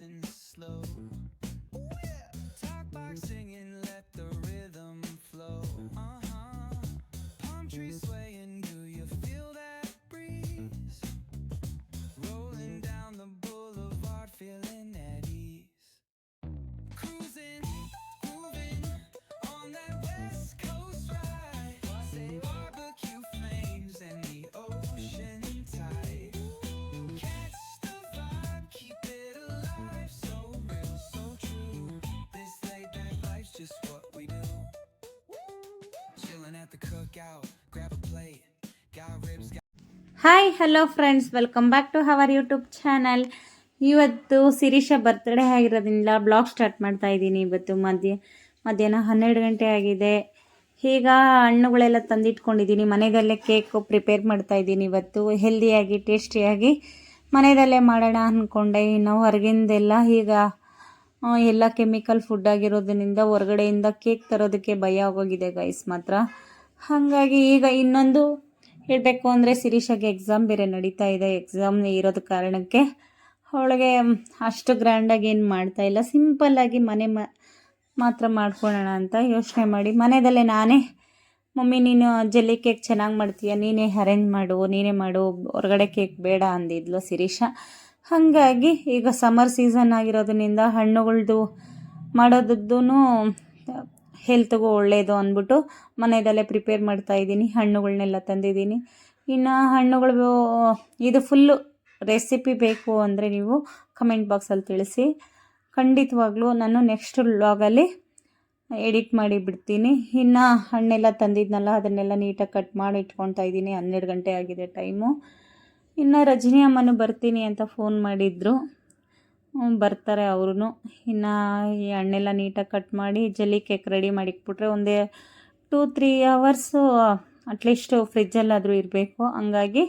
and slow. Hi hello friends welcome back to our YouTube channel ಇವತ್ತು ಸಿರೀಶ birthday ಆಗಿರೋದ್ರಿಂದ blog start ಮಾಡ್ತಾ ಇದ್ದೀನಿ ಇವತ್ತು ಮಧ್ಯ, ಮಧ್ಯಾಹ್ನ ಹನ್ನೆರಡು ಗಂಟೆ ಆಗಿದೆ. ಈಗ ಹಣ್ಣುಗಳೆಲ್ಲ ತಂದಿಟ್ಕೊಂಡಿದ್ದೀನಿ. ಮನೆಯಲ್ಲೇ ಕೇಕು ಪ್ರಿಪೇರ್ ಮಾಡ್ತಾ ಇದ್ದೀನಿ ಇವತ್ತು. ಹೆಲ್ದಿಯಾಗಿ ಟೇಸ್ಟಿಯಾಗಿ ಮನೆಯಲ್ಲೇ ಮಾಡೋಣ ಅಂದ್ಕೊಂಡೆ ಇನ್ನು ಹೊರಗಿಂದೆಲ್ಲ ಈಗ ಎಲ್ಲ ಕೆಮಿಕಲ್ ಫುಡ್ ಆಗಿರೋದ್ರಿಂದ ಹೊರಗಡೆಯಿಂದ ಕೇಕ್ ತರೋದಕ್ಕೆ ಭಯ ಆಗೋಗಿದೆ ಗೈಸ್ ಮಾತ್ರ. ಹಾಗಾಗಿ ಈಗ ಇನ್ನೊಂದು ಹೇಳಬೇಕು ಅಂದರೆ ಶಿರೀಷಾಗೆ ಎಕ್ಸಾಮ್ ಬೇರೆ ನಡೀತಾ ಇದೆ. ಎಕ್ಸಾಮ್ ಇರೋದ ಕಾರಣಕ್ಕೆ ಅವಳಿಗೆ ಅಷ್ಟು ಗ್ರ್ಯಾಂಡಾಗಿ ಏನು ಮಾಡ್ತಾ ಇಲ್ಲ. ಸಿಂಪಲ್ಲಾಗಿ ಮನೆ ಮ, ಮಾತ್ರ ಮಾಡ್ಕೊಳ್ಳೋಣ ಅಂತ ಯೋಚನೆ ಮಾಡಿ. ಮನೆಯಲ್ಲೇ ನಾನೇ, ಮಮ್ಮಿ, ನೀನು ಜೆಲ್ಲಿ ಕೇಕ್ ಚೆನ್ನಾಗಿ ಮಾಡ್ತೀಯ? ನೀನೇ ಅರೇಂಜ್ ಮಾಡು, ನೀನೇ ಮಾಡು. ಹೊರಗಡೆ ಕೇಕ್ ಬೇಡ ಅಂದಿದ್ಲು ಸಿರೀಷ ಹಾಗಾಗಿ ಈಗ ಸಮ್ಮರ್ ಸೀಸನ್ ಆಗಿರೋದ್ರಿಂದ ಹಣ್ಣುಗಳದ್ದು ಮಾಡೋದದ್ದು ಹೆಲ್ತ್ಗೂ ಒಳ್ಳೆಯದು ಅಂದ್ಬಿಟ್ಟು ಮನೆಯಲ್ಲೇ ಪ್ರಿಪೇರ್ ಮಾಡ್ತಾ ಇದ್ದೀನಿ ಹಣ್ಣುಗಳನ್ನೆಲ್ಲ ತಂದಿದ್ದೀನಿ. ಇನ್ನು ಹಣ್ಣುಗಳು, ಇದು ಫುಲ್ಲು ರೆಸಿಪಿ ಬೇಕು ಅಂದರೆ ನೀವು ಕಮೆಂಟ್ ಬಾಕ್ಸಲ್ಲಿ ತಿಳಿಸಿ. ಖಂಡಿತವಾಗ್ಲೂ ನಾನು ನೆಕ್ಸ್ಟ್ ವ್ಲಾಗಲ್ಲಿ ಎಡಿಟ್ ಮಾಡಿ ಬಿಡ್ತೀನಿ. ಇನ್ನು ಹಣ್ಣೆಲ್ಲ ತಂದಿದ್ನಲ್ಲ, ಅದನ್ನೆಲ್ಲ ನೀಟಾಗಿ ಕಟ್ ಮಾಡಿ ಇಟ್ಕೊತಾ ಇದ್ದೀನಿ. ಹನ್ನೆರಡು ಗಂಟೆ ಆಗಿದೆ ಟೈಮು ಇನ್ನು ರಜನಿ ಅಮ್ಮನೂ ಬರ್ತೀನಿ ಅಂತ ಫೋನ್ ಮಾಡಿದ್ರು. ಬರ್ತಾರೆ ಅವ್ರೂ ಇನ್ನು ಈ ಹಣ್ಣೆಲ್ಲ ನೀಟಾಗಿ ಕಟ್ ಮಾಡಿ ಜಲ್ಲಿ ಕೇಕ್ ರೆಡಿ ಮಾಡಿಟ್ಬಿಟ್ರೆ ಒಂದೇ two three hours at least ಫ್ರಿಜ್ಜಲ್ಲಾದರೂ ಇರಬೇಕು. ಹಂಗಾಗಿ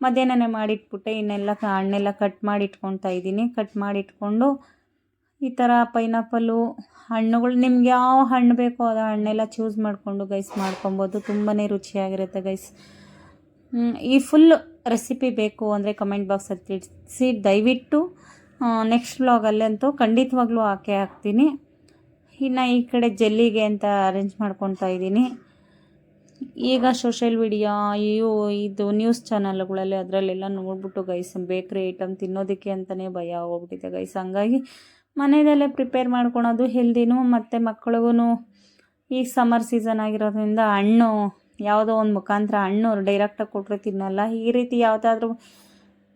ಮಧ್ಯಾಹ್ನನೇ ಮಾಡಿಟ್ಬಿಟ್ಟೆ. ಇನ್ನೆಲ್ಲ ಹಣ್ಣೆಲ್ಲ ಕಟ್ ಮಾಡಿ ಇಟ್ಕೊತಾ ಇದ್ದೀನಿ. ಕಟ್ ಮಾಡಿ ಇಟ್ಕೊಂಡು ಈ ಥರ ಪೈನಾಪಲ್ಲು ಹಣ್ಣುಗಳು ನಿಮ್ಗೆ ಯಾವ ಹಣ್ಣು ಬೇಕೋ ಅದು ಹಣ್ಣೆಲ್ಲ ಚೂಸ್ ಮಾಡಿಕೊಂಡು ಗೈಸ್ ಮಾಡ್ಕೊಬೋದು. ತುಂಬಾ ರುಚಿಯಾಗಿರುತ್ತೆ ಗೈಸ್ ಈ ಫುಲ್ ರೆಸಿಪಿ ಬೇಕು ಅಂದರೆ ಕಮೆಂಟ್ ಬಾಕ್ಸಲ್ಲಿ ತಿಳಿಸಿ. ದಯವಿಟ್ಟು ನೆಕ್ಸ್ಟ್ ವ್ಲಾಗಲ್ಲಂತೂ ಖಂಡಿತವಾಗ್ಲೂ ಹಾಕೇ ಹಾಕ್ತೀನಿ. ಇನ್ನು ಈ ಕಡೆ ಜೆಲ್ಲಿಗೆ ಅಂತ ಅರೇಂಜ್ ಮಾಡ್ಕೊತಾ ಇದ್ದೀನಿ. ಈಗ ಸೋಷಿಯಲ್ ಮೀಡಿಯಾ ಇವು, ಇದು ನ್ಯೂಸ್ ಚಾನಲ್ಗಳಲ್ಲಿ ಅದರಲ್ಲೆಲ್ಲ ನೋಡ್ಬಿಟ್ಟು ಗೈಸ್ ಬೇಕ್ರಿ ಐಟಮ್ ತಿನ್ನೋದಕ್ಕೆ ಅಂತಲೇ ಭಯ ಆಗೋಗ್ಬಿಟ್ಟಿದೆ ಗೈಸ್ ಹಂಗಾಗಿ ಮನೆಯಲ್ಲೇ ಪ್ರಿಪೇರ್ ಮಾಡ್ಕೊಳೋದು ಹೆಲ್ದಿನೂ ಮತ್ತು ಮಕ್ಳಿಗೂ ಈ ಸಮ್ಮರ್ ಸೀಸನ್ ಆಗಿರೋದ್ರಿಂದ ಹಣ್ಣು, ಯಾವುದೋ ಒಂದು ಮುಖಾಂತರ ಹಣ್ಣು ಡೈರೆಕ್ಟಾಗಿ ಕೊಟ್ಟರೆ ತಿನ್ನಲ್ಲ. ಈ ರೀತಿ ಯಾವುದಾದ್ರೂ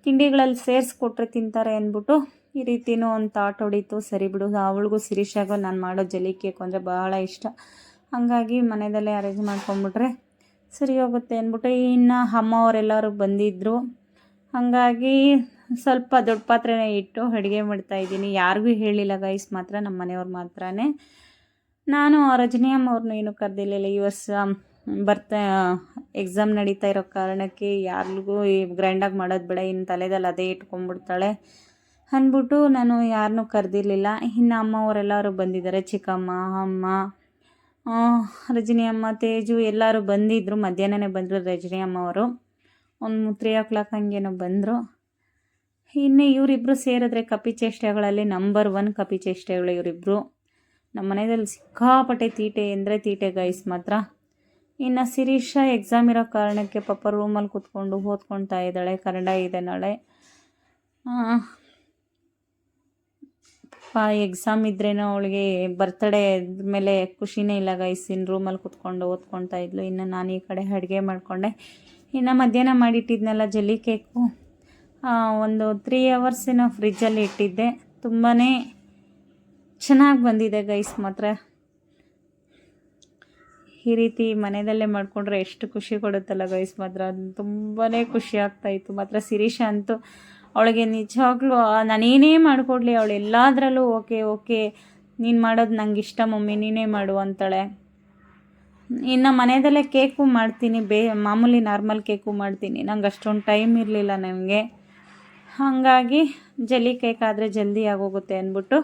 ತಿಂಡಿಗಳಲ್ಲಿ ಸೇರಿಸ್ಕೊಟ್ರೆ ತಿಂತಾರೆ ಅಂದ್ಬಿಟ್ಟು ಈ ರೀತಿನೂ ಒಂದು ಥಾಟ್ ಹೊಡೀತು. ಸರಿ ಬಿಡು, ಅವಳಿಗೂ ಸಿರಿಷಾಗೋ ನಾನು ಮಾಡೋ ಜಲಿ ಕೇಕ್ ಅಂದರೆ ಬಹಳ ಇಷ್ಟ. ಹಾಗಾಗಿ ಮನೆಯಲ್ಲೇ ಅರೇಂಜ್ ಮಾಡ್ಕೊಂಬಿಟ್ರೆ ಸರಿ ಹೋಗುತ್ತೆ ಅಂದ್ಬಿಟ್ಟು ಇನ್ನು ಅಮ್ಮವರೆಲ್ಲರೂ ಬಂದಿದ್ದರು ಹಾಗಾಗಿ ಸ್ವಲ್ಪ ದೊಡ್ಡ ಪಾತ್ರೆನೇ ಇಟ್ಟು ಅಡುಗೆ ಮಾಡ್ತಾಯಿದ್ದೀನಿ ಯಾರಿಗೂ ಹೇಳಿಲ್ಲ ಗೈಸ್ ಮಾತ್ರ ನಮ್ಮ ಮನೆಯವ್ರು ಮಾತ್ರನೇ. ನಾನು ರಜನಿ ಅಮ್ಮ ಅವ್ರನ್ನ ಏನೂ ಕರೆದಿಲ್ಲ, ಈ ವರ್ಷ ಬರ್ತಾ ಎಕ್ಸಾಮ್ ನಡೀತಾ ಇರೋ ಕಾರಣಕ್ಕೆ ಯಾರಿಗೂ ಗ್ರ್ಯಾಂಡಾಗಿ ಮಾಡೋದು ಬೇಡ ಇನ್ನು ತಲೆದಲ್ಲಿ ಅದೇ ಇಟ್ಕೊಂಡ್ಬಿಡ್ತಾಳೆ. ಅಂದ್ಬಿಟ್ಟು ನಾನು ಯಾರನ್ನೂ ಕರೆದಿರಲಿಲ್ಲ. ಇನ್ನು ಅಮ್ಮವರೆಲ್ಲರೂ ಬಂದಿದ್ದಾರೆ, ಚಿಕ್ಕಮ್ಮ, ಅಮ್ಮ ರಜನಿ ಅಮ್ಮ ತೇಜು, ಎಲ್ಲರೂ ಬಂದಿದ್ದರು ಮಧ್ಯಾಹ್ನನೇ ಬಂದರು ರಜನಿ ಅಮ್ಮವರು ಒಂದು ತ್ರೀ ಓ ಕ್ಲಾಕ್ ಹಂಗೇನೋ ಬಂದರು. ಇನ್ನು ಇವರಿಬ್ಬರು ಸೇರಿದ್ರೆ ಕಪಿ ಚೇಷ್ಟೆಗಳಲ್ಲಿ ನಂಬರ್ ಒನ್ ಕಪಿ ಚೇಷ್ಟೆಗಳು ಇವರಿಬ್ಬರು ನಮ್ಮ ಮನೆಯಲ್ಲಿ ಸಿಕ್ಕಾಪಟ್ಟೆ ತೀಟೆ ಅಂದರೆ ತೀಟೆ ಗೈಸ್ ಮಾತ್ರ. ಇನ್ನು ಶಿರೀಷ ಎಕ್ಸಾಮ್ ಇರೋ ಕಾರಣಕ್ಕೆ ಪಾಪ ರೂಮಲ್ಲಿ ಕೂತ್ಕೊಂಡು ಓದ್ಕೊಳ್ತಾ ಇದ್ದಾಳೆ, ಕನ್ನಡ ಇದೆ ನಾಳೆ. ಪಾ ಎಕ್ಸಾಮ್ ಇದ್ರೇನೋ ಅವಳಿಗೆ ಬರ್ತಡೇ ಮೇಲೆ ಖುಷಿನೇ ಇಲ್ಲ ಗೈಸ್ ಇನ್ನು ರೂಮಲ್ಲಿ ಕೂತ್ಕೊಂಡು ಓದ್ಕೊಳ್ತಾ ಇದ್ಲು. ಇನ್ನು ನಾನು ಈ ಕಡೆ ಅಡುಗೆ ಮಾಡಿಕೊಂಡೆ. ಇನ್ನು ಮಧ್ಯಾಹ್ನ ಮಾಡಿಟ್ಟಿದ್ನಲ್ಲ ಜಲ್ಲಿ ಕೇಕು ಒಂದು ತ್ರೀ ಅವರ್ಸ್ ಏನೋ ಫ್ರಿಜ್ಜಲ್ಲಿ ಇಟ್ಟಿದ್ದೆ. ತುಂಬಾ ಚೆನ್ನಾಗಿ ಬಂದಿದೆ ಗೈಸ್ ಮಾತ್ರ. ಈ ರೀತಿ ಮನೆಯಲ್ಲೇ ಮಾಡಿಕೊಂಡ್ರೆ ಎಷ್ಟು ಖುಷಿ ಕೊಡುತ್ತಲ್ಲ ಗೈಸ್. ಮಾತ್ರ ತುಂಬಾ ಖುಷಿ ಆಗ್ತಾಯಿತ್ತು ಮಾತ್ರ ಶಿರೀಷ ಅಂತೂ ಅವಳಿಗೆ ನಿಜವಾಗ್ಲೂ ನಾನೇನೇ ಮಾಡಿಕೊಡ್ಲಿ, ಅವಳು ಎಲ್ಲದರಲ್ಲೂ ಓಕೆ ಓಕೆ, ನೀನು ಮಾಡೋದು ನಂಗೆ ಇಷ್ಟ, ಮಮ್ಮಿ ನೀನೇ ಮಾಡು ಅಂತಾಳೆ. ಇನ್ನು ಮನೆಯಲ್ಲೇ ಕೇಕು ಮಾಡ್ತೀನಿ, ಬೇ, ಮಾಮೂಲಿ ನಾರ್ಮಲ್ ಕೇಕು ಮಾಡ್ತೀನಿ. ನಂಗೆ ಅಷ್ಟೊಂದು ಟೈಮ್ ಇರಲಿಲ್ಲ ನನಗೆ. ಹಾಗಾಗಿ ಜಲ್ಲಿ ಕೇಕ್ ಆದರೆ ಜಲ್ದಿ ಆಗೋಗುತ್ತೆ ಅಂದ್ಬಿಟ್ಟು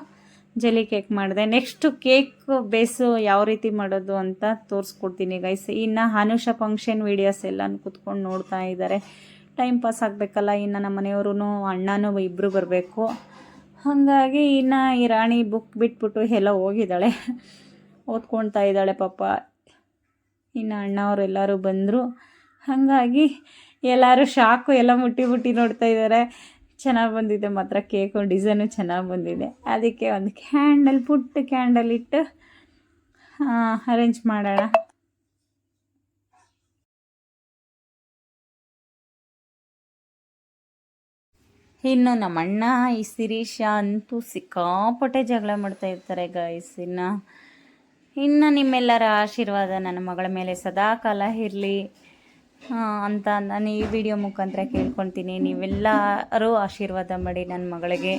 ಜಲ್ಲಿ ಕೇಕ್ ಮಾಡಿದೆ. ನೆಕ್ಸ್ಟು ಕೇಕ್ ಬೇಸು ಯಾವ ರೀತಿ ಮಾಡೋದು ಅಂತ ತೋರಿಸ್ಕೊಡ್ತೀನಿ ಗೈಸ್ ಇನ್ನು ಅನುಷ ಫಂಕ್ಷನ್ ವೀಡಿಯೋಸ್ ಎಲ್ಲ ಕೂತ್ಕೊಂಡು ನೋಡ್ತಾ ಇದ್ದಾರೆ ಟೈಮ್ ಪಾಸ್ ಆಗಬೇಕಲ್ಲ, ಇನ್ನು ನಮ್ಮ ಮನೆಯವರು ಅಣ್ಣನೂ ಇಬ್ಬರು ಬರಬೇಕು. ಹಾಗಾಗಿ ಇನ್ನು ಈ ರಾಣಿ ಬುಕ್ ಬಿಟ್ಬಿಟ್ಟು ಎಲ್ಲ ಹೋಗಿದ್ದಾಳೆ. ಓದ್ಕೊಳ್ತಾ ಇದ್ದಾಳೆ ಪಾಪ. ಇನ್ನು ಅಣ್ಣವರೆಲ್ಲರೂ ಬಂದರು. ಹಾಗಾಗಿ ಎಲ್ಲರೂ ಶಾಕು ಎಲ್ಲ ಮುಟ್ಟಿ ಮುಟ್ಟಿ ನೋಡ್ತಾ ಇದ್ದಾರೆ ಚೆನ್ನಾಗಿ ಬಂದಿದೆ ಮಾತ್ರ ಕೇಕು ಡಿಸೈನು ಚೆನ್ನಾಗಿ ಬಂದಿದೆ. ಅದಕ್ಕೆ ಒಂದು ಕ್ಯಾಂಡಲ್ ಪುಟ್ಟ ಕ್ಯಾಂಡಲ್ ಇಟ್ಟು ಅರೇಂಜ್ ಮಾಡೋಣ. ಇನ್ನು ನಮ್ಮ ಅಣ್ಣ, ಈ ಶಿರೀಷ ಅಂತೂ ಸಿಕ್ಕಾಪಟ್ಟೆ ಜಗಳ ಮಾಡ್ತಾ ಇರ್ತಾರೆ ಗೈಸ್ ಇನ್ನು. ಇನ್ನು ನಿಮ್ಮೆಲ್ಲರ ಆಶೀರ್ವಾದ ನನ್ನ ಮಗಳ ಮೇಲೆ ಸದಾ ಕಾಲ ಇರಲಿ. ಅಂತ ನಾನು ಈ ವಿಡಿಯೋ ಮುಖಾಂತರ ಕೇಳ್ಕೊತೀನಿ ನೀವೆಲ್ಲರೂ ಆಶೀರ್ವಾದ ಮಾಡಿ ನನ್ನ ಮಗಳಿಗೆ.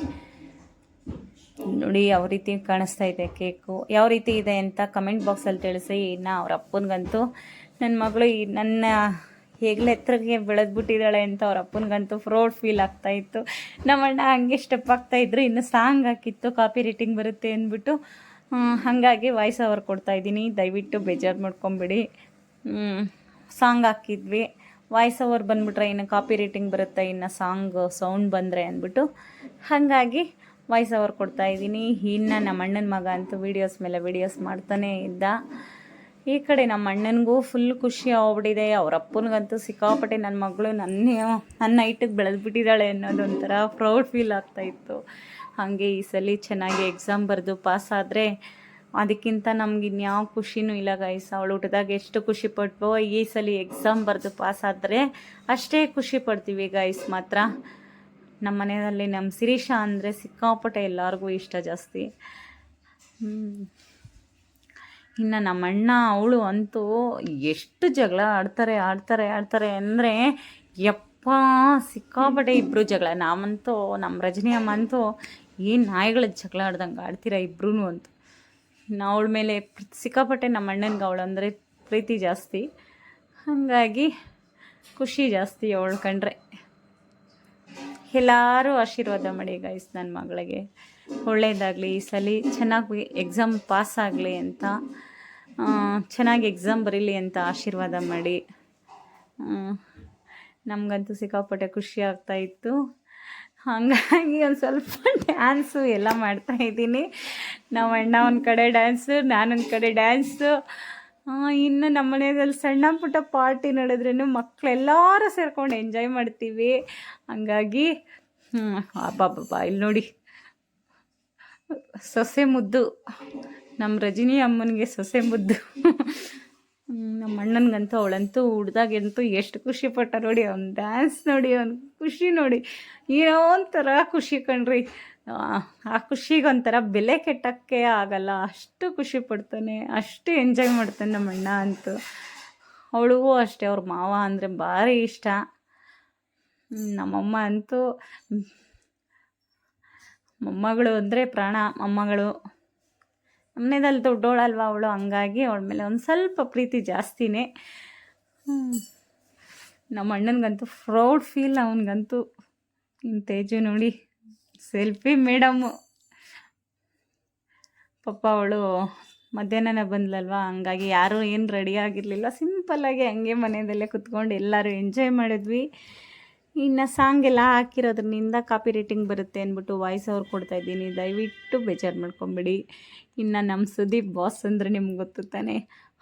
ನೋಡಿ, ಯಾವ ರೀತಿ ಕಾಣಿಸ್ತಾ ಇದೆ ಕೇಕು. ಯಾವ ರೀತಿ ಇದೆ ಅಂತ ಕಮೆಂಟ್ ಬಾಕ್ಸಲ್ಲಿ ತಿಳಿಸಿ. ಇನ್ನು ಅವ್ರ ಅಪ್ಪನಿಗಂತೂ ನನ್ನ ಮಗಳು ನನ್ನ ಹೇಗಲೇ ಎತ್ತರಕ್ಕೆ ಬೆಳೆದ್ಬಿಟ್ಟಿದ್ದಾಳೆ ಅಂತ ಅವ್ರ ಅಪ್ಪನಿಗಂತೂ ಫ್ರೋಡ್ ಫೀಲ್ ಆಗ್ತಾ ಇತ್ತು. ನಮ್ಮ ಅಣ್ಣ ಹಂಗೆ ಸ್ಟೆಪ್ ಆಗ್ತಾ ಇದ್ರು. ಇನ್ನು ಸಾಂಗ್ ಹಾಕಿತ್ತು ಕಾಪಿ ರೇಟಿಂಗ್ ಬರುತ್ತೆ ಅಂದ್ಬಿಟ್ಟು. ಹಾಗಾಗಿ ವಾಯ್ಸ್ ಓವರ್ ಕೊಡ್ತಾ ಇದ್ದೀನಿ. ದಯವಿಟ್ಟು ಬೇಜಾರು ಮಾಡ್ಕೊಂಬಿಡಿ. ಸಾಂಗ್ ಹಾಕಿದ್ವಿ. ವಾಯ್ಸ್ ಓವರ್ ಬಂದ್ಬಿಟ್ರೆ ಇನ್ನು ಕಾಪಿ ರೇಟಿಂಗ್ ಬರುತ್ತೆ, ಇನ್ನು ಸಾಂಗ್ ಸೌಂಡ್ ಬಂದರೆ ಅಂದ್ಬಿಟ್ಟು ಹಾಗಾಗಿ ವಾಯ್ಸ್ ಓವರ್ ಕೊಡ್ತಾ ಇದ್ದೀನಿ. ಇನ್ನು ನಮ್ಮ ಅಣ್ಣನ ಮಗ ಅಂತೂ ವೀಡಿಯೋಸ್ ಮೇಲೆ ವೀಡಿಯೋಸ್ ಮಾಡ್ತಾನೇ ಇದ್ದ. ಈ ಕಡೆ ನಮ್ಮ ಅಣ್ಣನಿಗೂ ಫುಲ್ ಖುಷಿ ಆಗ್ಬಿಟ್ಟಿದೆ. ಅವ್ರ ಅಪ್ಪನಿಗಂತೂ ಸಿಕ್ಕಾಪಟ್ಟೆ ನನ್ನ ಮಗಳು ನನ್ನ ನನ್ನ ಐಟಕ್ಕೆ ಬೆಳೆದ್ಬಿಟ್ಟಿದ್ದಾಳೆ ಅನ್ನೋದು ಒಂಥರ ಪ್ರೌಡ್ ಫೀಲ್ ಆಗ್ತಾಯಿತ್ತು ಹಾಗೆ ಈ ಸಲ ಚೆನ್ನಾಗಿ ಎಕ್ಸಾಮ್ ಬರೆದು ಪಾಸ್ ಆದರೆ ಅದಕ್ಕಿಂತ ನಮ್ಗೆ ಇನ್ಯಾವ ಖುಷಿನೂ ಇಲ್ಲ ಗೈಸ್ ಅವಳು ಹುಟ್ಟಿದಾಗ ಎಷ್ಟು ಖುಷಿ ಪಟ್ವೋ, ಈ ಸಲ ಎಕ್ಸಾಮ್ ಬರೆದು ಪಾಸ್ ಆದರೆ ಅಷ್ಟೇ ಖುಷಿ ಪಡ್ತೀವಿ ಗೈಸ್ ಮಾತ್ರ. ನಮ್ಮ ಮನೆಯಲ್ಲಿ ನಮ್ಮ ಶಿರೀಷ ಅಂದರೆ ಸಿಕ್ಕಾಪಟ್ಟೆ ಎಲ್ಲರಿಗೂ ಇಷ್ಟ ಜಾಸ್ತಿ. ಇನ್ನು ನಮ್ಮ ಅಣ್ಣ, ಅವಳು ಅಂತೂ ಎಷ್ಟು ಜಗಳ ಆಡ್ತಾರೆ ಆಡ್ತಾರೆ ಆಡ್ತಾರೆ ಅಂದರೆ ಯಪ್ಪ, ಸಿಕ್ಕಾಪಟ್ಟೆ ಇಬ್ಬರು ಜಗಳ. ನಾವಂತೂ ನಮ್ಮ ರಜನಿ ಅಮ್ಮ ಅಂತೂ ಏನು ನಾಯಿಗಳ ಜಗಳ ಆಡ್ದಂಗೆ ಆಡ್ತೀರಾ ಇಬ್ರು ಅಂತೂ. ಅವಳ ಮೇಲೆ ಸಿಕ್ಕಾಪಟ್ಟೆ ನಮ್ಮ ಅಣ್ಣನಿಗೆ ಅವಳು ಅಂದರೆ ಪ್ರೀತಿ ಜಾಸ್ತಿ. ಹಾಗಾಗಿ ಖುಷಿ ಜಾಸ್ತಿ ಅವಳು ಕಂಡ್ರೆ. ಎಲ್ಲರೂ ಆಶೀರ್ವಾದ ಮಾಡಿ ಗೈಸ್ ನನ್ನ ಮಗಳಿಗೆ. ಒಳ್ಳೆಯದಾಗಲಿ ಈ ಸಲ ಚೆನ್ನಾಗಿ ಎಕ್ಸಾಮ್ ಪಾಸ್ ಆಗಲಿ ಅಂತ ಚೆನ್ನಾಗಿ ಎಕ್ಸಾಮ್ ಬರೀಲಿ ಅಂತ ಆಶೀರ್ವಾದ ಮಾಡಿ. ನಮಗಂತೂ ಸಿಕ್ಕಾಪಟ್ಟೆ ಖುಷಿ ಆಗ್ತಾ ಇತ್ತು. ಹಾಗಾಗಿ ಒಂದು ಸ್ವಲ್ಪ ಡ್ಯಾನ್ಸು ಎಲ್ಲ ಮಾಡ್ತಾ ಇದ್ದೀನಿ. ನಮ್ಮ ಅಣ್ಣ ಒಂದು ಕಡೆ ಡ್ಯಾನ್ಸು ನಾನೊಂದು ಕಡೆ ಡ್ಯಾನ್ಸು ಇನ್ನು ನಮ್ಮ ಮನೆಯಲ್ಲಿ ಸಣ್ಣ ಪುಟ್ಟ ಪಾರ್ಟಿ ನಡೆದ್ರೂ ಮಕ್ಕಳೆಲ್ಲರೂ ಸೇರ್ಕೊಂಡು ಎಂಜಾಯ್ ಮಾಡ್ತೀವಿ. ಹಂಗಾಗಿ ಹಬ್ಬ ಇಲ್ಲಿ ನೋಡಿ. ಸೊಸೆ ಮುದ್ದು. ನಮ್ಮ ರಜಿನಿ ಅಮ್ಮನಿಗೆ ಸೊಸೆ ಮುದ್ದು. ನಮ್ಮ ಅಣ್ಣನಿಗಂತೂ ಅವಳಂತೂ ಹುಡ್ದಾಗಂತೂ ಎಷ್ಟು ಖುಷಿ ಪಟ್ಟ ನೋಡಿ ಅವ್ನ ಡ್ಯಾನ್ಸ್ ನೋಡಿ ಅವ್ನ ಖುಷಿ ನೋಡಿ. ಏನೋ ಒಂಥರ ಖುಷಿ ಕಣ್ರಿ. ಆ, ಖುಷಿಗೆ ಒಂಥರ ಬೆಲೆ ಕೆಟ್ಟಕ್ಕೆ ಆಗಲ್ಲ. ಅಷ್ಟು ಖುಷಿ ಪಡ್ತಾನೆ ಅಷ್ಟು ಎಂಜಾಯ್ ಮಾಡ್ತಾನೆ ನಮ್ಮ ಅಣ್ಣ ಅಂತೂ. ಅವಳಿಗೂ ಅಷ್ಟೇ ಅವ್ರ ಮಾವ ಅಂದರೆ ಭಾರಿ ಇಷ್ಟ. ನಮ್ಮಮ್ಮ ಅಂತೂ ಮೊಮ್ಮಗಳು ಅಂದರೆ ಪ್ರಾಣ ಮೊಮ್ಮಗಳು. ನಮ್ಮನೇದಲ್ಲಿ ದೊಡ್ಡೋಳಲ್ವ ಅವಳು? ಹಂಗಾಗಿ ಅವಳ ಮೇಲೆ ಒಂದು ಸ್ವಲ್ಪ ಪ್ರೀತಿ ಜಾಸ್ತಿನೇ. ನಮ್ಮ ಅಣ್ಣನಿಗಂತೂ ಪ್ರೌಡ್ ಫೀಲ್, ಅವನಿಗಂತೂ. ಇನ್ನು ತೇಜು ನೋಡಿ, ಸೆಲ್ಫಿ ಮೇಡಮ್ಮು ಪಾಪ ಅವಳು ಮಧ್ಯಾಹ್ನನೇ ಬಂದ್ಲಲ್ವ? ಹಂಗಾಗಿ ಯಾರೂ ಏನು ರೆಡಿ ಆಗಿರಲಿಲ್ಲ. ಸಿಂಪಲ್ಲಾಗಿ ಹಂಗೆ ಮನೆಯಲ್ಲೇ ಕುತ್ಕೊಂಡು ಎಲ್ಲರೂ ಎಂಜಾಯ್ ಮಾಡಿದ್ವಿ. ಇನ್ನು ಸಾಂಗ್ ಎಲ್ಲ ಹಾಕಿರೋದ್ರಿಂದ ಕಾಪಿ ರೇಟಿಂಗ್ ಬರುತ್ತೆ ಅಂದ್ಬಿಟ್ಟು ವಾಯ್ಸ್ ಅವ್ರು ಕೊಡ್ತಾ ಇದ್ದೀನಿ. ದಯವಿಟ್ಟು ಬೇಜಾರು ಮಾಡ್ಕೊಂಬಿಡಿ. ಇನ್ನು ನಮ್ಮ ಸುದೀಪ್ ಬಾಸ್ ಅಂದರೆ ನಿಮ್ಗೆ ಗೊತ್ತು ತಾನೆ.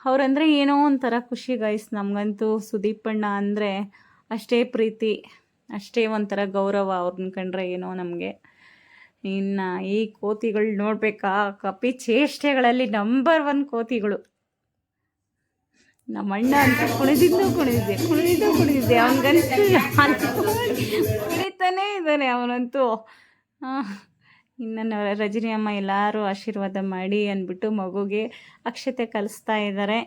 ಅವ್ರಂದರೆ ಏನೋ ಒಂಥರ ಖುಷಿ ಗೈಸ್ ನಮಗಂತೂ ಸುದೀಪ್ ಅಣ್ಣ ಅಂದರೆ ಅಷ್ಟೇ ಪ್ರೀತಿ, ಅಷ್ಟೇ ಒಂಥರ ಗೌರವ ಅವ್ರನ್ನ ಕಂಡ್ರೆ ಏನೋ ನಮಗೆ. ಇನ್ನು ಈ ಕೋತಿಗಳು ನೋಡಬೇಕಾ? ಕಪಿ ಚೇಷ್ಟೆಗಳಲ್ಲಿ ನಂಬರ್ ಒನ್ ಕೋತಿಗಳು. ನಮ್ಮ ಅಣ್ಣ ಅಂತ ಕುಣಿದಿದ್ದು ಕುಣಿದಿದ್ದೆ ಕುಣಿದಿದ್ದು ಕುಣಿದಿದ್ದೆ. ಅವನಿಗಂತೂ ಕುಣಿತಾನೇ ಇದ್ದಾನೆ ಅವನಂತೂ. ಇನ್ನು ರಜನಿ ಅಮ್ಮ ಎಲ್ಲರೂ ಆಶೀರ್ವಾದ ಮಾಡಿ ಅಂದ್ಬಿಟ್ಟು ಮಗುಗೆ ಅಕ್ಷತೆ ಕಲಿಸ್ತಾ ಇದ್ದಾರೆ.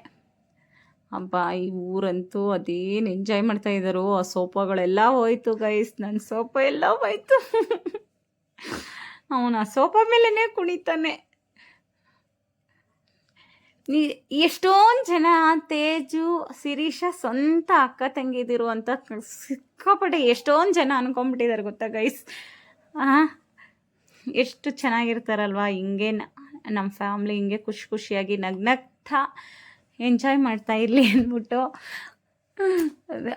ಹಬ್ಬ ಈ ಊರಂತೂ ಅದೇನು ಎಂಜಾಯ್ ಮಾಡ್ತಾ ಇದ್ದಾರೋ. ಆ ಸೋಪಾಗಳೆಲ್ಲ ಹೋಯ್ತು ಗೈಸ್ ನನ್ನ ಸೋಫಾ ಎಲ್ಲ ಹೋಯ್ತು. ಅವನು ಆ ಸೋಫಾ ಮೇಲೇ ಕುಣಿತಾನೆ. ಎಷ್ಟೊಂದು ಜನ ತೇಜು, ಶಿರೀಷ ಸ್ವಂತ ಅಕ್ಕ ತಂಗಿದಿರು ಅಂತ ಸಿಕ್ಕಾಪಟ್ಟೆ ಎಷ್ಟೊಂದು ಜನ ಅನ್ಕೊಂಬಿಟ್ಟಿದ್ದಾರೆ ಗೊತ್ತಾ ಗೈಸ್ ಎಷ್ಟು ಚೆನ್ನಾಗಿರ್ತಾರಲ್ವಾ? ಹಿಂಗೆ ನಮ್ಮ ಫ್ಯಾಮ್ಲಿ ಹಿಂಗೆ ಖುಷಿ ಖುಷಿಯಾಗಿ ನಗ್ನಗ್ತಾ ಎಂಜಾಯ್ ಮಾಡ್ತಾ ಇರಲಿ ಅಂದ್ಬಿಟ್ಟು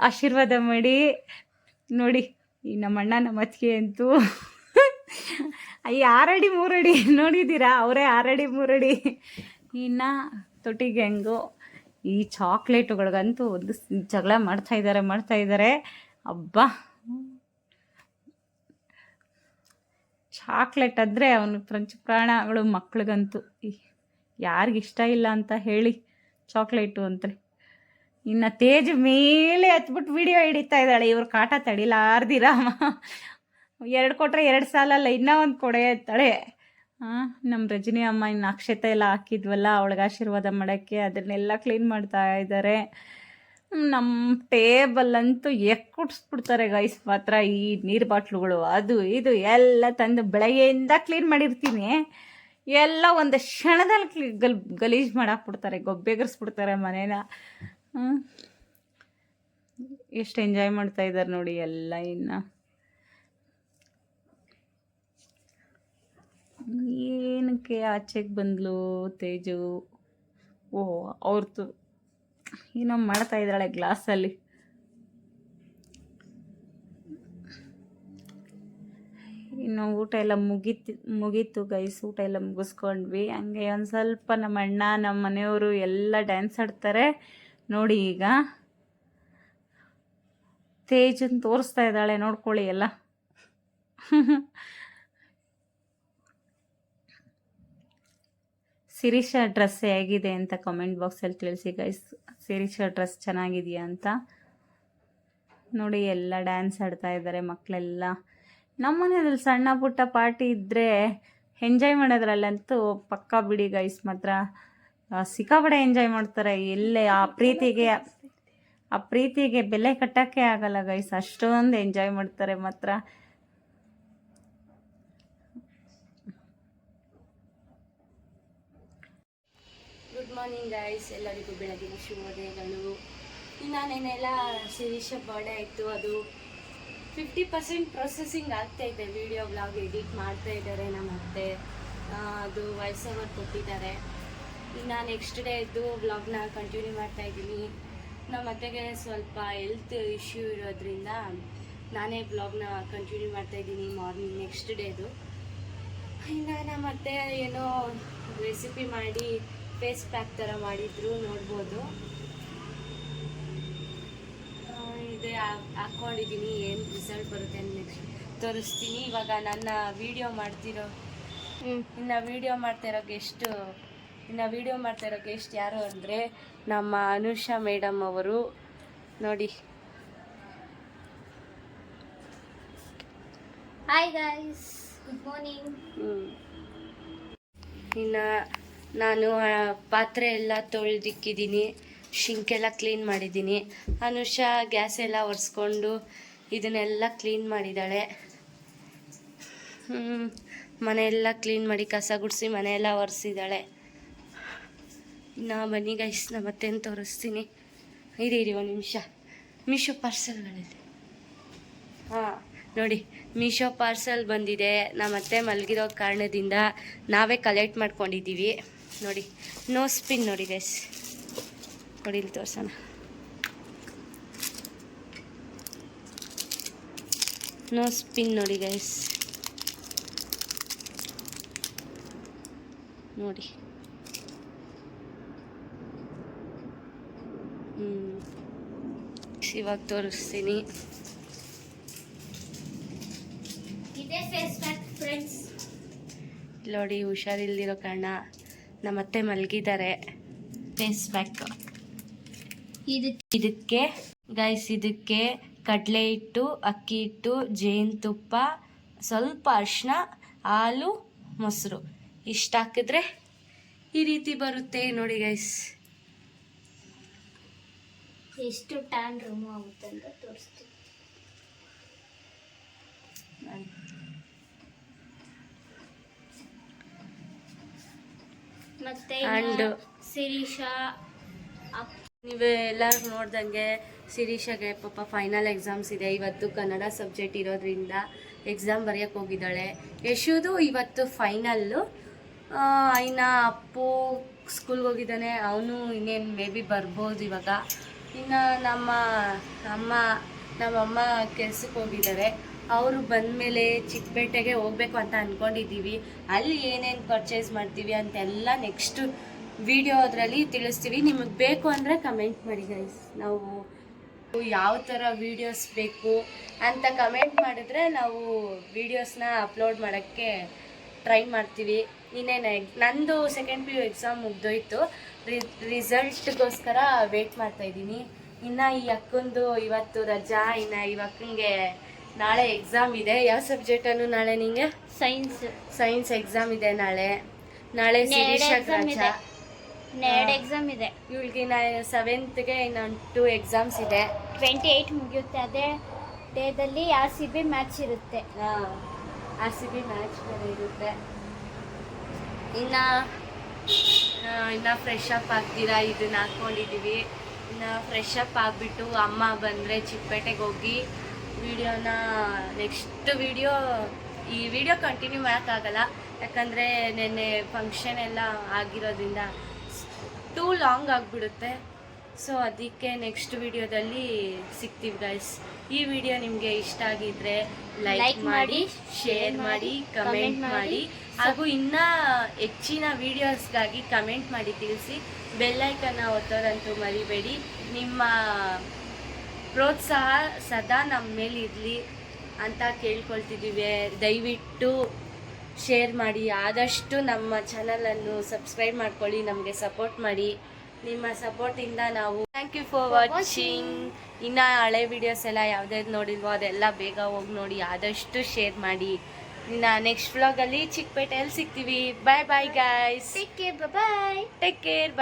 ಆಶೀರ್ವಾದ ಮಾಡಿ. ನೋಡಿ, ಈ ನಮ್ಮ ಅಣ್ಣ ನಮ್ಮ ಅತ್ತಿಗೆ ಅಂತೂ ಅಯ್ಯ ಆರಡಿ ಮೂರಡಿ ನೋಡಿದ್ದೀರಾ? ಅವರೇ ಆರಡಿ ಮೂರಡಿ. ಇನ್ನು ತೊಟ್ಟಿಗೆ ಹೆಂಗು ಈ ಚಾಕ್ಲೇಟುಗಳಿಗಂತೂ ಒಂದು ಜಗಳ ಮಾಡ್ತಾ ಇದ್ದಾರೆ ಮಾಡ್ತಾ ಇದ್ದಾರೆ ಅಬ್ಬಾ! ಚಾಕ್ಲೇಟ್ ಅಂದರೆ ಅವನು ಫ್ರೆಂಚ್ ಪ್ರಾಣಗಳು ಮಕ್ಳಿಗಂತೂ. ಯಾರಿಗಿಷ್ಟ ಇಲ್ಲ ಅಂತ ಹೇಳಿ ಚಾಕ್ಲೇಟು ಅಂತಾರೆ ಇನ್ನು ತೇಜ್ ಮೇಲೆ ಹತ್ಬಿಟ್ಟು ವಿಡಿಯೋ ಹಿಡಿತಾ ಇದ್ದಾಳೆ. ಇವ್ರು ಕಾಟ ತಡಿಲಾರ್ದಿರಮ್ಮ ಎರಡು ಕೊಟ್ಟರೆ ಎರಡು ಸಾಲಲ್ಲ, ಇನ್ನೂ ಒಂದು ಕೊಡೆ ಅಂತಾಳೆ ನಮ್ಮ ರಜನಿ ಅಮ್ಮ ಇನ್ನು ಅಕ್ಷತೆ ಎಲ್ಲ ಹಾಕಿದ್ವಲ್ಲ, ಅವಳಿಗೆ ಆಶೀರ್ವಾದ ಮಾಡೋಕ್ಕೆ ಅದನ್ನೆಲ್ಲ ಕ್ಲೀನ್ ಮಾಡ್ತಾ ಇದ್ದಾರೆ ನಮ್ಮ ಟೇಬಲ್ ಅಂತೂ ಎಕ್ಕುಡ್ಸ್ಬಿಡ್ತಾರೆ ಗೈಸ್ ಮಾತ್ರ ಈ ನೀರು ಬಾಟ್ಲುಗಳು, ಅದು ಇದು ಎಲ್ಲ ತಂದು ಬೆಳಗ್ಗೆಯಿಂದ ಕ್ಲೀನ್ ಮಾಡಿರ್ತೀನಿ. ಎಲ್ಲ ಒಂದು ಕ್ಷಣದಲ್ಲಿ ಕ್ಲಿ ಗಲ್, ಗಲೀಜು ಮಾಡಾಕ್ಬಿಡ್ತಾರೆ, ಗೊಬ್ಬೆಗರ್ಸ್ಬಿಡ್ತಾರೆ ಮನೇನ. ಎಷ್ಟು ಎಂಜಾಯ್ ಮಾಡ್ತಾ ಇದ್ದಾರೆ ನೋಡಿ ಎಲ್ಲ ಇನ್ನು. ಏನಕ್ಕೆ ಆಚೆಗೆ ಬಂದ್ಲು ತೇಜು. ಓ ಅವ್ರದ್ದು ಏನೋ ಮಾಡ್ತಾ ಇದ್ದಾಳೆ ಗ್ಲಾಸಲ್ಲಿ. ಇನ್ನು ಊಟ ಎಲ್ಲ ಮುಗೀತು ಮುಗೀತು ಗೈಸ್. ಊಟ ಎಲ್ಲ ಮುಗಿಸ್ಕೊಂಡ್ವಿ. ಹಂಗೆ ಒಂದು ಸ್ವಲ್ಪ ನಮ್ಮ ಅಣ್ಣ, ನಮ್ಮ ಮನೆಯವರು ಎಲ್ಲ ಡ್ಯಾನ್ಸ್ ಆಡ್ತಾರೆ. ನೋಡಿ ಈಗ. ತೇಜನ್ ತೋರಿಸ್ತಾ ಇದ್ದಾಳೆ, ನೋಡ್ಕೊಳ್ಳಿ ಎಲ್ಲ. ಶಿರೀಷ ಡ್ರೆಸ್ ಹೇಗಿದೆ ಅಂತ ಕಮೆಂಟ್ ಬಾಕ್ಸಲ್ಲಿ ತಿಳಿಸಿ ಗೈಸ್ ಸಿರಿಷ ಡ್ರೆಸ್ ಚೆನ್ನಾಗಿದೆಯಾ ಅಂತ? ನೋಡಿ, ಎಲ್ಲ ಡ್ಯಾನ್ಸ್ ಆಡ್ತಾ ಇದ್ದಾರೆ ಮಕ್ಕಳೆಲ್ಲ ನಮ್ಮ ಮನೆಯಲ್ಲಿ ಸಣ್ಣ ಪುಟ್ಟ ಪಾರ್ಟಿ ಇದ್ದರೆ ಎಂಜಾಯ್ ಮಾಡೋದ್ರಲ್ಲಂತೂ ಪಕ್ಕಾ ಬಿಡಿ ಗೈಸ್ ಮಾತ್ರ ಸಿಕ್ಕಾಪಡೆ ಎಂಜಾಯ್ ಮಾಡ್ತಾರೆ. ಎಲ್ಲೇ ಆ ಪ್ರೀತಿಗೆ ಆ ಪ್ರೀತಿಗೆ ಬೆಲೆ ಕಟ್ಟೋಕ್ಕೆ ಆಗಲ್ಲ ಗೈಸ್ ಅಷ್ಟೊಂದು ಎಂಜಾಯ್ ಮಾಡ್ತಾರೆ ಮಾತ್ರ ಗುಡ್ ಮಾರ್ನಿಂಗ್ ಗೈಸ್ ಎಲ್ಲರಿಗೂ ಬೆಳಗಿನ ಶುಭೋದಯಗಳು. ನಾನೇನೆಲ್ಲ ಶಿರೀಷ ಬರ್ಡೇ ಆಯಿತು ಅದು ಫಿಫ್ಟಿ ಪರ್ಸೆಂಟ್ ಪ್ರೊಸೆಸಿಂಗ್ ಆಗ್ತಾ ಇದೆ. ವಿಡಿಯೋ ಬ್ಲಾಗ್ ಎಡಿಟ್ ಮಾಡ್ತಾ ಇದ್ದಾರೆ ನಮ್ಮ ಅತ್ತೆ. ಅದು ವಾಯ್ಸ್ ಓವರ್ ಕೊಟ್ಟಿದ್ದಾರೆ. ಇನ್ನು ನೆಕ್ಸ್ಟ್ ಡೇ ಇದ್ದು ಬ್ಲಾಗ್ನ ಕಂಟಿನ್ಯೂ ಮಾಡ್ತಾ ಇದ್ದೀನಿ. ನಮ್ಮ ಅತ್ತೆಗೆ ಸ್ವಲ್ಪ ಹೆಲ್ತ್ ಇಶ್ಯೂ ಇರೋದ್ರಿಂದ ನಾನೇ ಬ್ಲಾಗ್ನ ಕಂಟಿನ್ಯೂ ಮಾಡ್ತಾ ಇದ್ದೀನಿ ಮಾರ್ನಿಂಗ್ ನೆಕ್ಸ್ಟ್ ಡೇದು ಇನ್ನು ನಮ್ಮ ಅತ್ತೆ ಏನೋ ರೆಸಿಪಿ ಮಾಡಿ ಫೇಸ್ ಪ್ಯಾಕ್ ಥರ ಮಾಡಿದ್ರು ನೋಡ್ಬೋದು. ಇದೇ ಹಾಕ್ಕೊಂಡಿದ್ದೀನಿ ಏನು ರಿಸಲ್ಟ್ ಬರುತ್ತೆ ನೆಕ್ಸ್ಟ್ ತೋರಿಸ್ತೀನಿ. ಇವಾಗ ನನ್ನ ವಿಡಿಯೋ ಮಾಡ್ತಿರೋ ಇನ್ನು ವಿಡಿಯೋ ಮಾಡ್ತಾ ಇರೋ ಗೆಸ್ಟು ಇನ್ನು ವಿಡಿಯೋ ಮಾಡ್ತಾ ಇರೋ ಗೆಸ್ಟ್ ಯಾರು ಅಂದರೆ ನಮ್ಮ ಅನುಷಾ ಮೇಡಮ್ ಅವರು. ನೋಡಿ. ಹಾಯ್ ಗಾಯ್ಸ್ ಗುಡ್ ಮಾರ್ನಿಂಗ್ ಇನ್ನು ನಾನು ಪಾತ್ರೆ ಎಲ್ಲ ತೊಳೆದಿಕ್ಕಿದ್ದೀನಿ. ಶಿಂಕೆಲ್ಲ ಕ್ಲೀನ್ ಮಾಡಿದ್ದೀನಿ. ಅನುಷಾ ಗ್ಯಾಸ್ ಎಲ್ಲ ಒರೆಸ್ಕೊಂಡು ಇದನ್ನೆಲ್ಲ ಕ್ಲೀನ್ ಮಾಡಿದ್ದಾಳೆ. ಮನೆಯೆಲ್ಲ ಕ್ಲೀನ್ ಮಾಡಿ ಕಸ ಗುಡಿಸಿ ಮನೆಯೆಲ್ಲ ಒರೆಸಿದ್ದಾಳೆ. ನಾ ಬನ್ನಿ ಗೈಸ್ ನಾ ಮತ್ತೇನು ತೋರಿಸ್ತೀನಿ. ಇರಿ ಒಂದು ನಿಮಿಷ. ಮೀಶೋ ಪಾರ್ಸಲ್ಗಳಲ್ಲಿ ಹಾಂ, ನೋಡಿ ಮೀಶೋ ಪಾರ್ಸಲ್ ಬಂದಿದೆ. ನಮ್ಮ ಮತ್ತೆ ಮಲಗಿರೋ ಕಾರಣದಿಂದ ನಾವೇ ಕಲೆಕ್ಟ್ ಮಾಡ್ಕೊಂಡಿದ್ದೀವಿ. ನೋಡಿ. ನೋ ಸ್ಪಿನ್ ನೋಡಿ ಗೈಸ್ ನೋಡಿ ಇಲ್ಲಿ ತೋರ್ಸೋಣ. ನೋ ಸ್ಪಿನ್ ನೋಡಿ ಗೈಸ್ ನೋಡಿ. ಹ್ಞೂ ಇವಾಗ ತೋರಿಸ್ತೀನಿ. ನೋಡಿ ಹುಷಾರಿಲ್ದಿರೋ ಕಾರಣ. ನಮ್ಮ ಅತ್ತೆ ಮಲಗಿದ್ದಾರೆ. ಫೇಸ್ ಪ್ಯಾಕ್ ಇದಕ್ಕೆ ಇದಕ್ಕೆ ಗೈಸ್ ಇದಕ್ಕೆ ಕಡಲೆ ಹಿಟ್ಟು ಅಕ್ಕಿ ಹಿಟ್ಟು ಜೇನುತುಪ್ಪ ಸ್ವಲ್ಪ ಅರಿಶಿನ ಹಾಲು ಮೊಸರು. ಇಷ್ಟು ಹಾಕಿದ್ರೆ ಈ ರೀತಿ ಬರುತ್ತೆ ನೋಡಿ ಗೈಸ್ ಎಷ್ಟು ಟ್ಯಾನ್ ರಿಮೂವ್ ಆಗುತ್ತೆ ಅಂತ ತೋರಿಸ್ತೀನಿ. ಮತ್ತೆ ಆ್ಯಂಡ್ ನೀವು ಎಲ್ಲರೂ ನೋಡ್ದಂಗೆ ಶಿರೀಷಾಗೆ ಪಾಪ ಫೈನಲ್ ಎಕ್ಸಾಮ್ಸ್ ಇದೆ. ಇವತ್ತು ಕನ್ನಡ ಸಬ್ಜೆಕ್ಟ್ ಇರೋದ್ರಿಂದ ಎಕ್ಸಾಮ್ ಬರೆಯೋಕ್ಕೆ ಹೋಗಿದ್ದಾಳೆ. ಯಶೋದು ಇವತ್ತು ಫೈನಲ್ಲು ಇನ್ನು ಅಪ್ಪು ಸ್ಕೂಲ್ಗೆ ಹೋಗಿದ್ದಾನೆ. ಅವನು ಇನ್ನೇನು ಮೇ ಬಿ ಬರ್ಬೋದು ಇವಾಗ. ಇನ್ನು ನಮ್ಮ ಅಮ್ಮ ನಮ್ಮಮ್ಮ ಕೆಲ್ಸಕ್ಕೆ ಹೋಗಿದ್ದಾರೆ. ಅವರು ಬಂದಮೇಲೆ ಚಿಕ್ಕಪೇಟೆಗೆ ಹೋಗ್ಬೇಕು ಅಂತ ಅಂದ್ಕೊಂಡಿದ್ದೀವಿ ಅಲ್ಲಿ ಏನೇನು ಪರ್ಚೇಸ್ ಮಾಡ್ತೀವಿ ಅಂತೆಲ್ಲ ನೆಕ್ಸ್ಟ್ ವಿಡಿಯೋ ಅದರಲ್ಲಿ ತಿಳಿಸ್ತೀವಿ. ನಿಮಗೆ ಬೇಕು ಅಂದರೆ ಕಮೆಂಟ್ ಮಾಡಿ ಗೈಸ್ ನಾವು ಯಾವ ಥರ ವೀಡಿಯೋಸ್ ಬೇಕು ಅಂತ ಕಮೆಂಟ್ ಮಾಡಿದ್ರೆ ನಾವು ವೀಡಿಯೋಸ್ನ ಅಪ್ಲೋಡ್ ಮಾಡೋಕ್ಕೆ ಟ್ರೈ ಮಾಡ್ತೀವಿ. ಇನ್ನೇನು ನಂದು ಸೆಕೆಂಡ್ ಪಿ ಯು ಎಕ್ಸಾಮ್ ಮುಗ್ದೋಯ್ತು. ರಿ ರಿಸಲ್ಟ್ಗೋಸ್ಕರ ವೇಟ್ ಮಾಡ್ತಾ ಇದ್ದೀನಿ. ಇನ್ನು ಈ ಅಕ್ಕಂದು ಇವತ್ತು ರಜಾ, ಇನ್ನು ಈ ಅಕ್ಕಂಗೆ ನಾಳೆ ಎಕ್ಸಾಮ್ ಇದೆ. ಯಾವ ಸಬ್ಜೆಕ್ಟನ್ನು ನಾಳೆ ನಿಂಗೆ? ಸೈನ್ಸ್ ಸೈನ್ಸ್ ಎಕ್ಸಾಮ್ ಇದೆ ನಾಳೆ. ನಾಳೆ ಎರಡು ಶಿರೀಷಾಗ್ exam ರಜಾ ಇದೆ. ಎರಡು ಎಕ್ಸಾಮ್ ಇದೆ. ಇವಳಿಗೆ ನಾ ಸೆವೆಂತ್ಗೆ ಇನ್ನೊಂದು ಟೂ ಎಕ್ಸಾಮ್ಸ್ ಇದೆ. ಟ್ವೆಂಟಿ ಏಯ್ಟ್ ಮುಗಿಯುತ್ತೆ. ಅದೇ ಡೇದಲ್ಲಿ ಆರ್ ಸಿ ಬಿ ಮ್ಯಾಚ್ ಇರುತ್ತೆ. ಆರ್ ಸಿ ಬಿ ಮ್ಯಾಚ್ ಬೇರೆ ಇರುತ್ತೆ. ಇನ್ನ ಇನ್ನ ಫ್ರೆಶ್ ಅಪ್ ಆಗ್ತೀರಾ? ಇದನ್ನ ಹಾಕ್ಕೊಂಡಿದ್ದೀವಿ ಇನ್ನ ಫ್ರೆಶ್ ಅಪ್ ಆಗಿಬಿಟ್ಟು ಅಮ್ಮ ಬಂದರೆ ಚಿಕ್ಕಪೇಟೆಗೆ ಹೋಗಿ ವಿಡಿಯೋನ ನೆಕ್ಸ್ಟ್ ವಿಡಿಯೋ ಈ ವಿಡಿಯೋ ಕಂಟಿನ್ಯೂ ಮಾಡೋಕ್ಕಾಗಲ್ಲ. ಯಾಕಂದರೆ ನೆನ್ನೆ ಫಂಕ್ಷನ್ ಎಲ್ಲ ಆಗಿರೋದ್ರಿಂದ ಟೂ ಲಾಂಗ್ ಆಗಿಬಿಡುತ್ತೆ. ಸೊ ಅದಕ್ಕೆ ನೆಕ್ಸ್ಟ್ ವಿಡಿಯೋದಲ್ಲಿ ಸಿಗ್ತೀವಿ ಗೈಸ್ ಈ ವಿಡಿಯೋ ನಿಮಗೆ ಇಷ್ಟ ಆಗಿದ್ರೆ ಲೈಕ್ ಮಾಡಿ ಶೇರ್ ಮಾಡಿ ಕಮೆಂಟ್ ಮಾಡಿ. ಮಾಡಿ, ಹಾಗೂ ಇನ್ನ ಹೆಚ್ಚಿನ ವಿಡಿಯೋಸ್ಗಾಗಿ ಕಮೆಂಟ್ ಮಾಡಿ ತಿಳಿಸಿ. ಬೆಲ್ಲೈಕನ್ನ ಒತ್ತೋರಂತೂ ಮರಿಬೇಡಿ. ನಿಮ್ಮ ಪ್ರೋತ್ಸಾಹ ಸದಾ ನಮ್ಮ ಮೇಲೆ ಇರಲಿ ಅಂತ ಕೇಳ್ಕೊಳ್ತಿದ್ದೀವಿ ದಯವಿಟ್ಟು ಶೇರ್ ಮಾಡಿ ಆದಷ್ಟು ನಮ್ಮ ಚಾನಲನ್ನು ಸಬ್ಸ್ಕ್ರೈಬ್ ಮಾಡ್ಕೊಳ್ಳಿ ನಮಗೆ ಸಪೋರ್ಟ್ ಮಾಡಿ. ನಿಮ್ಮ ಸಪೋರ್ಟಿಂದ ನಾವು ಥ್ಯಾಂಕ್ ಯು ಫಾರ್ ವಾಚಿಂಗ್ ಇನ್ನು ಹಳೆ ವಿಡಿಯೋಸ್ ಎಲ್ಲ ಯಾವ್ದಾವ್ದು ನೋಡಿಲ್ವೋ ಅದೆಲ್ಲ ಬೇಗ ಹೋಗಿ ನೋಡಿ ಆದಷ್ಟು ಶೇರ್ ಮಾಡಿ. ಇನ್ನು ನೆಕ್ಸ್ಟ್ ವ್ಲಾಗಲ್ಲಿ ಚಿಕ್ಕಪೇಟೆಯಲ್ಲಿ ಸಿಗ್ತೀವಿ. Bye bye guys take care bye take care bye